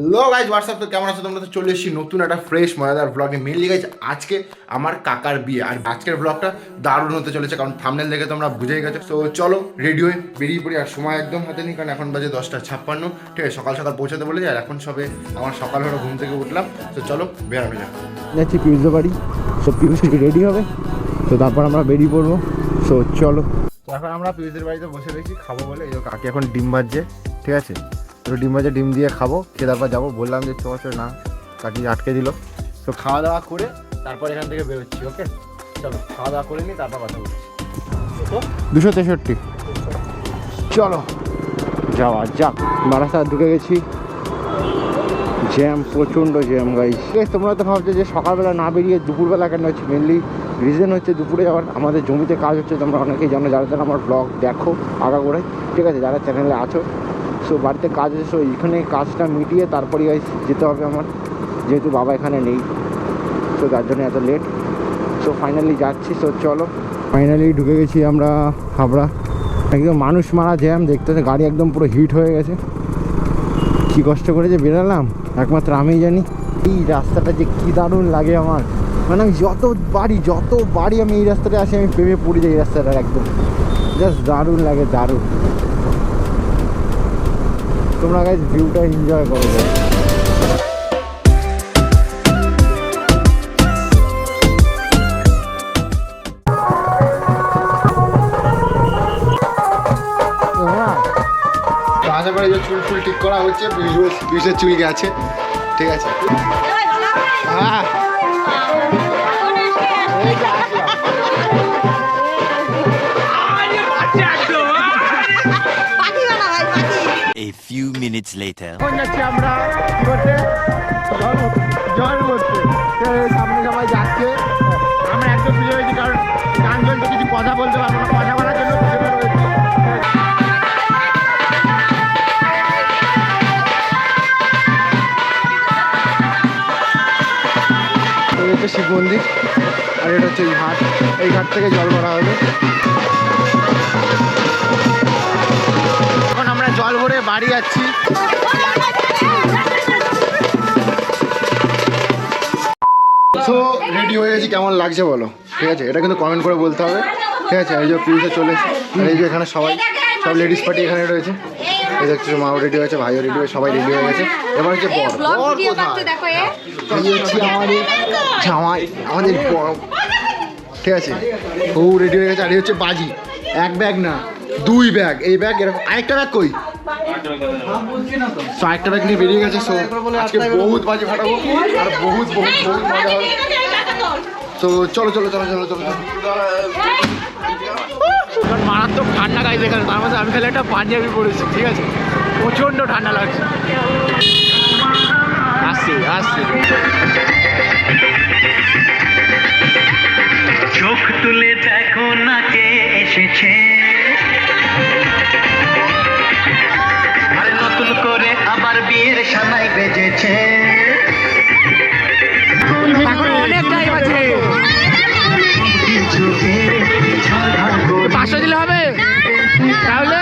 Hello guys WhatsApp তো কেমন আছো তোমরা? তো চলে এসেছি নতুন একটা ফ্রেশ মজাদার ব্লগে মেনলি গাইজ আজকে আমার কাকার বিয়ে। আর আজকের ব্লগটা দারুণ হতে চলেছে কারণ থামনেল দেখে তোমরা বুঝেই গেছো। তো চলো রেডি হয়ে বেরিয়ে পড়ি। আর সময় একদম হাতে নেই কারণ এখন বাজে দশটা ছাপ্পান্ন। ঠিক আছে সকাল সকাল পৌঁছাতে বলেছি আর এখন সবে আমার সকাল হলো ঘুম থেকে উঠলাম। তো চলো বেরানো যাক। যাচ্ছি পিউজদের বাড়ি। সব পিউজ রেডি হবে? তো তারপর আমরা বেরিয়ে পড়ব। সো চলো। এখন আমরা পিউজদের বাড়িতে বসে রয়েছি খাব বলে। এই কাকি এখন ডিম বাজছে ঠিক আছে? তো ডিম ভাজে, ডিম দিয়ে খাব, খেয়ে তারপর যাব। বললাম যে সাথে না, কাকি আটকে দিল। তো খাওয়া দাওয়া করে তারপর এখান থেকে বেরোচ্ছি, ওকে? চলো, খাওয়া দাওয়া করে নিই তারপর কথা বলছি। দুশো তেষট্টি। চলো, যাওয়া যাক। বারাসাত ঢুকে গেছি। জ্যাম, প্রচণ্ড জ্যাম গাইস তোমরা তো ভাবছ যে সকালবেলা না বেরিয়ে দুপুরবেলা কেন হচ্ছে? মেনলি রিজন হচ্ছে দুপুরে যাওয়ার। আমাদের জমিতে কাজ হচ্ছে, তোমরা অনেকেই জানো, যারা যারা আমার ব্লগ দেখো, আগা করে, ঠিক আছে? যারা চ্যানেলে আছো সো বাড়িতে কাজ আছে সো এখানে কাজটা মিটিয়ে তারপরে যেতে হবে আমার। যেহেতু বাবা এখানে নেই সো যার জন্য এত লেট সো ফাইনালি যাচ্ছি সো চলো। ফাইনালি ঢুকে গেছি আমরা হাবড়া। একদম মানুষ মারা জ্যাম, দেখতে গাড়ি একদম পুরো হিট হয়ে গেছে। কি কষ্ট করে যে বেরালাম, একমাত্র আমিই জানি। এই রাস্তাটা যে কি দারুণ লাগে আমার। মানে আমি যত বাড়ি যত বাড়ি আমি এই রাস্তাটা আসি, আমি প্রেমে পড়ে যাই এই রাস্তাটা একদম। জাস্ট দারুণ লাগে, দারুণ। তোমরা গাইজ ভিউটা এনজয় করো যে চুল ফুল ঠিক করা হচ্ছে চুল গেছে ঠিক আছে হ্যাঁ A few minutes later. আমরা কি করতে জল করতে তো এই সামনে সবাই যাচ্ছে। আমরা একদম কারণ গান চলতে কিছু কথা বলতে পারব না কথা বলার জন্য হচ্ছে শিব মন্দির আর এটা হচ্ছে এই ঘাট। এই ঘাট থেকে জল ভরা হবে। জল ভরে বাড়ি যাচ্ছি। সো রেডি হয়ে গেছি কেমন লাগছে বলো? ঠিক আছে এটা কিন্তু কমেন্ট করে বলতে হবে। ঠিক আছে এই যে পিউসে চলে এই যে এখানে সবাই সব লেডিস পার্টি এখানে রয়েছে। এই দেখছ মাও রেডি হয়েছে ভাইও রেডি হয়ে সবাই রেডি হয়ে গেছে। এবার হচ্ছে বর। বর কোথায়? আমাদের জামাই আমাদের বর। ঠিক আছে ও রেডি হয়ে গেছে আর এই হচ্ছে বাজি। এক ব্যাগ না। দুই ব্যাগ এই ব্যাগ এরকম আরেকটা ব্যাগ কই? তো আরেকটা ব্যাগ নিয়ে বেরিয়ে গেছে সো আজকে বহুত বাজি ফাটাবো আর বহুত বহুত বহুত মজা হবে তো চলো চলো চলো চলো চলো চলো। মারাত্মক ঠান্ডা গাইছে এখানে। তার মধ্যে আমি খালি একটা পাঞ্জাবি পরেছি ঠিক আছে? প্রচণ্ড ঠান্ডা লাগছে। আসছে আসছে। চোখ তুলে দেখো না কে এসেছে। সানাই বেজেছে পাঁচশো দিলে হবে তাহলে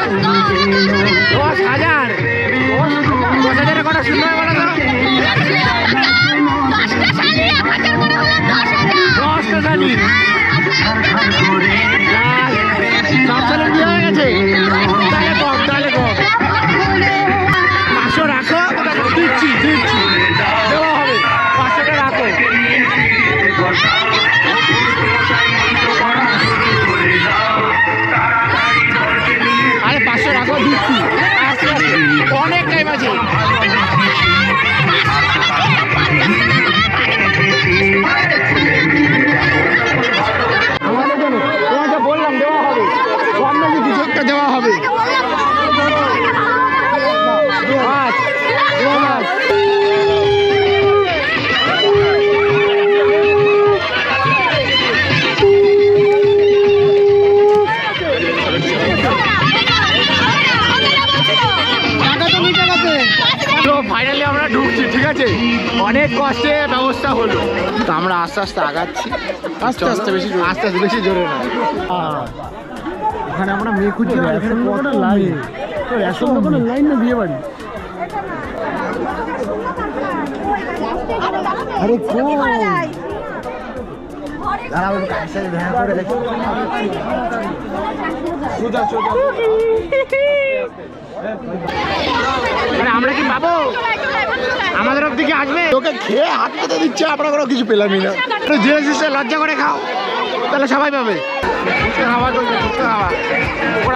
একটা দেওয়া হবে। ফাইনালি আমরা ঢুকছি ঠিক আছে? অনেক কষ্টে ব্যবস্থা হলো। তো আমরা আস্তে আস্তে আগাচ্ছি। আস্তে আস্তে বেশি আস্তে আস্তে বেশি জোরে না। এখানে আমরা মেয়ে খুঁজছি এখানে কত লাইন। রেশন দোকানের লাইন না বিয়ে বাড়ি। আরে মানে আমরা কি পাবো? আমাদের অব্দি কি আসবে? ওকে খেয়ে হাত পেতে দিচ্ছে আমরা কোনো কিছু পেলামই না। ধীরে লজ্জা করে খাও। তাহলে সবাই পাবে। খাওয়া চলছে ফুচকা খাওয়া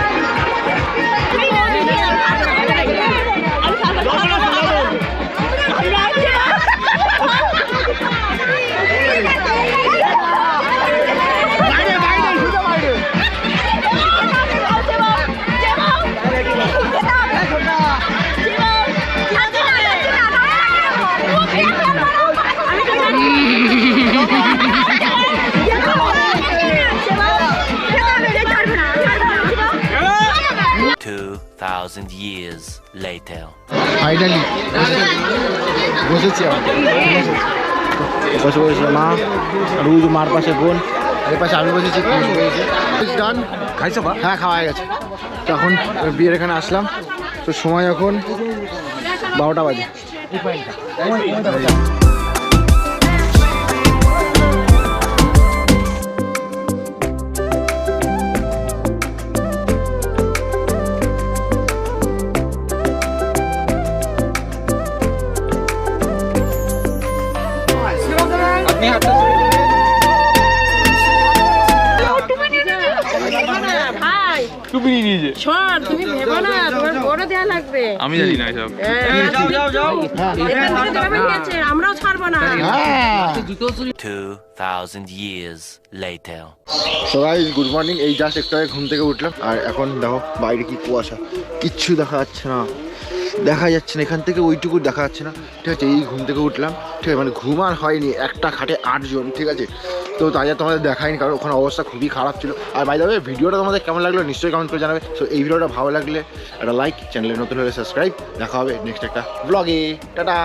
2,000 years later. Finally, বসেছি বসে বসে মা। রুদ মার পাশে বোন। এর পাশে আমি বসেছি ডান খাইছো হ্যাঁ খাওয়া গেছে। তখন বিয়ের এখানে আসলাম। তো সময় এখন বারোটা বাজে। টুপি নিয়েছে শোন তুমি ভেবো না তোমার বড় দেয়া লাগবে। আমি জানি না এসব যাও যাও আমরাও ছাড়বো না। হ্যাঁ। Years later. So guys good morning এই জাস্ট একটু আগে ঘুম থেকে উঠলাম আর এখন দেখো বাইরে কি কুয়াশা। কিচ্ছু দেখা যাচ্ছে না। দেখা যাচ্ছে না এখান থেকে ওইটুকু দেখা যাচ্ছে না। ঠিক আছে এই ঘুম থেকে উঠলাম। ঠিক আছে মানে ঘুম আর হয়নি একটা খাটে আটজন ঠিক আছে? তো তাই আর তোমাদের দেখায়নি কারণ ওখানে অবস্থা খুবই খারাপ ছিল। আর বাই দাবে ভিডিওটা তোমাদের কেমন লাগল নিশ্চয়ই কমেন্ট করে জানাবে। সো এই ভিডিওটা ভালো লাগলে একটা লাইক চ্যানেলে নতুন হলে সাবস্ক্রাইব দেখা হবে নেক্সট একটা ব্লগে টাটা!